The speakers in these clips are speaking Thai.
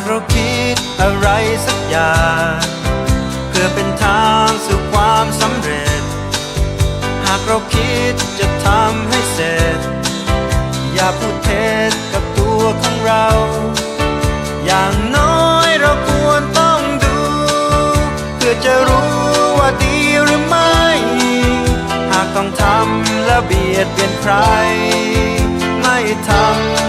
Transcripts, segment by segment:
ากเราคิดอะไรสักอย่าง เพื่อเป็นทางสู่ความสำเร็จ หากเราคิดจะทำให้เสร็จ อย่าพูดเท็จกับตัวของเรา อย่างน้อยเราควรต้องดู เพื่อจะรู้ว่าดีหรือไม่ หากต้องทำแล้วเบียดเบียนใคร ไม่ทำ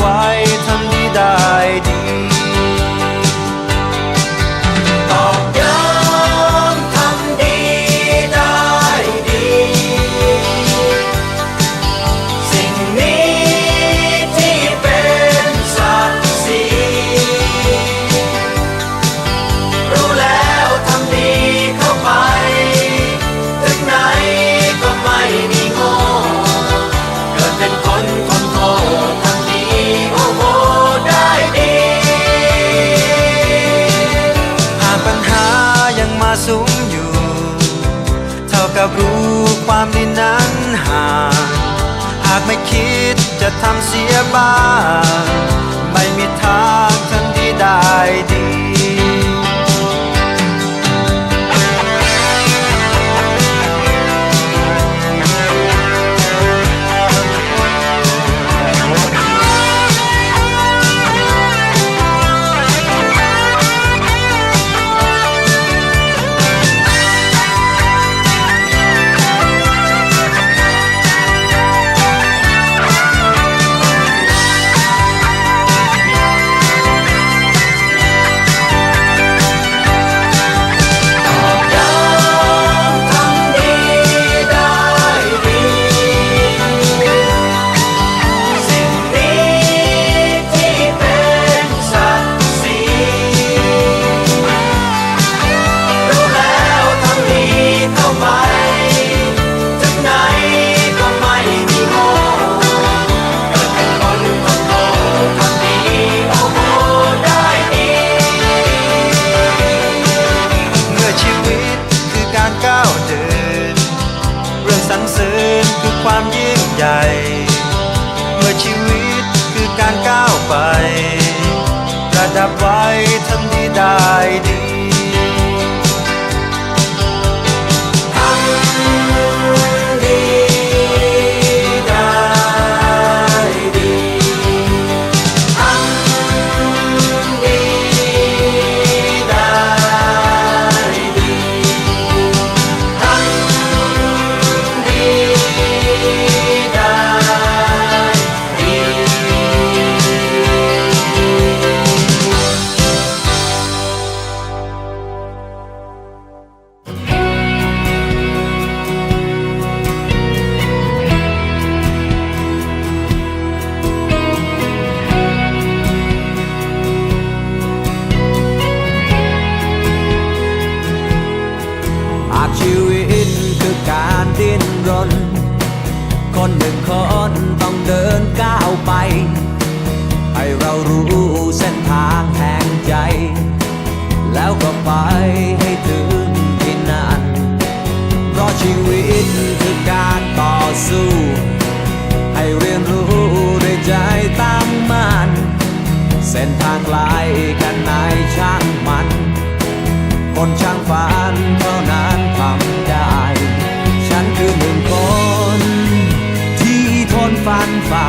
ปร สูงอยู่ เท่ากับรู้ความดีนั้นห่างหากไม่คิดจะทำเสียบ้าง ไม่มีทางทันที่ได้ดี ใจ เมื่อชีวิตคือการก้าวไปประดับไว้ทำดีได้ดี รู้เส้นทางแห่งใจ แล้วก็ไปให้ถึงที่นั่น เพราะชีวิตคือการต่อสู้ ให้เรียนรู้ด้วยใจตั้งมั่น เส้นทางไกลกันไหนช่างมัน คนช่างฝันเท่านั้นทำได้ ฉันคือหนึ่งคนที่ทนฟันฝ่า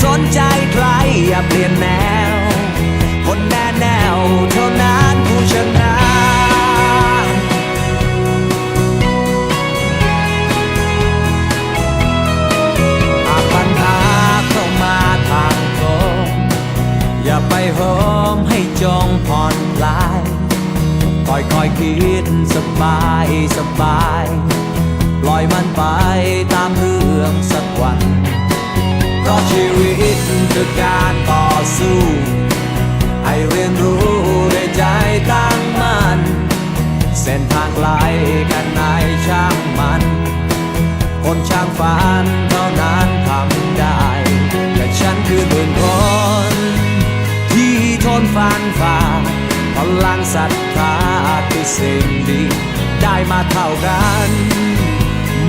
สนใจใครอย่าเปลี่ยนแนว คนแน่แนวเท่านั้นผู้ชนะหากปัญหาเข้ามาทางตรงอย่าไปหอมให้จองผ่อนคลายค่อยค่อยคิดสบายสบาย ปล่อยมันไปตามเรื่องสักวัน เพราะชีวิตคือการต่อสู้ให้เรียนรู้ด้วยใจตั้งมั่นเส้นทางไกลกันไหนช่างมัน คนช่างฝันเท่านั้นทำได้ แต่ฉันคือหนึ่งคน ที่ทนฟันฝ่าพลังศรัทธาคือสิ่งดี ได้มาเท่ากัน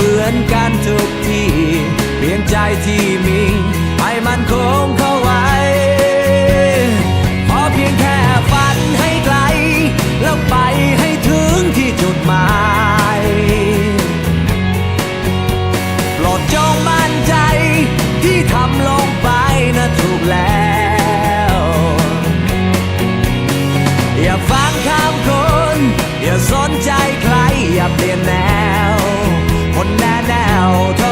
มือนกันทุกที เปลี่ยนใจที่มี ให้มันคงเข้าไว เท่า